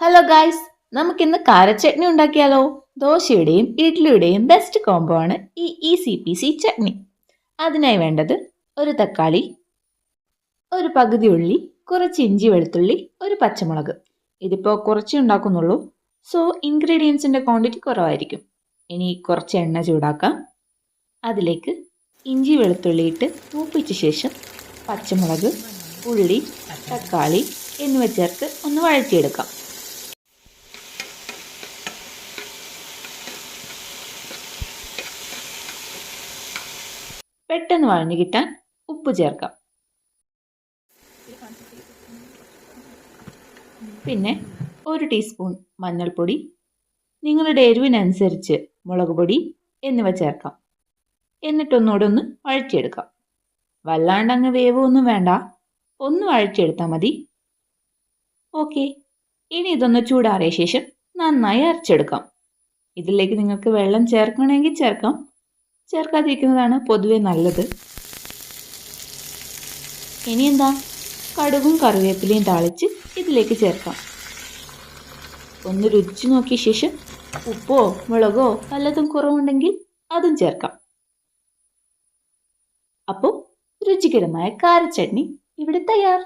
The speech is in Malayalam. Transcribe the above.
ഹലോ ഗായ്സ് നമുക്കിന്ന് കാരച്ചട്നി ഉണ്ടാക്കിയാലോ? ദോശയുടെയും ഇഡ്ഡലിയുടെയും ബെസ്റ്റ് കോംബോ ആണ് ഈ E C P C chutney. അതിനായി വേണ്ടത് ഒരു തക്കാളി ഒരു പകുതി ഉള്ളി കുറച്ച് ഇഞ്ചി വെളുത്തുള്ളി ഒരു പച്ചമുളക്. ഇതിപ്പോൾ കുറച്ചേ ഉണ്ടാക്കുന്നുള്ളൂ. സോ ഇൻഗ്രീഡിയൻസിന്റെ ക്വാണ്ടിറ്റി കുറവായിരിക്കും. ഇനി കുറച്ച് എണ്ണ ചൂടാക്കാം. അതിലേക്ക് ഇഞ്ചി വെളുത്തുള്ളി ഇട്ട് മൂപ്പിച്ച ശേഷം പച്ചമുളക് ഉള്ളി തക്കാളി എന്നിവ ചേർത്ത് ഒന്ന് വഴറ്റിയെടുക്കാം. പെട്ടെന്ന് വഴഞ്ഞു കിട്ടാൻ ഉപ്പ് ചേർക്കാം. പിന്നെ ഒരു ടീസ്പൂൺ മഞ്ഞൾപ്പൊടി നിങ്ങളുടെ എരിവിനനുസരിച്ച് മുളക് പൊടി എന്നിവ ചേർക്കാം. എന്നിട്ടൊന്നുകൂടെ ഒന്ന് വഴറ്റിയെടുക്കാം. വല്ലാണ്ട് അങ്ങ് വേവൊന്നും വേണ്ട. ഒന്ന് വഴറ്റിയെടുത്താൽ മതി. ഓക്കെ. ഇനി ഇതൊന്ന് ചൂടാറിയ ശേഷം നന്നായി അരച്ചെടുക്കാം. ഇതിലേക്ക് നിങ്ങൾക്ക് വെള്ളം ചേർക്കണമെങ്കിൽ ചേർക്കാം. ചേർക്കാതിരിക്കുന്നതാണ് പൊതുവെ നല്ലത്. ഇനി എന്താ കടുകും കറിവേപ്പിലയും താളിച്ച് ഇതിലേക്ക് ചേർക്കാം. ഒന്ന് രുചിച്ച് നോക്കിയ ശേഷം ഉപ്പോ മുളകോ വല്ലതും കുറവുണ്ടെങ്കിൽ അതും ചേർക്കാം. അപ്പോൾ രുചികരമായ കാരച്ചട്നി ഇവിടെ തയ്യാർ.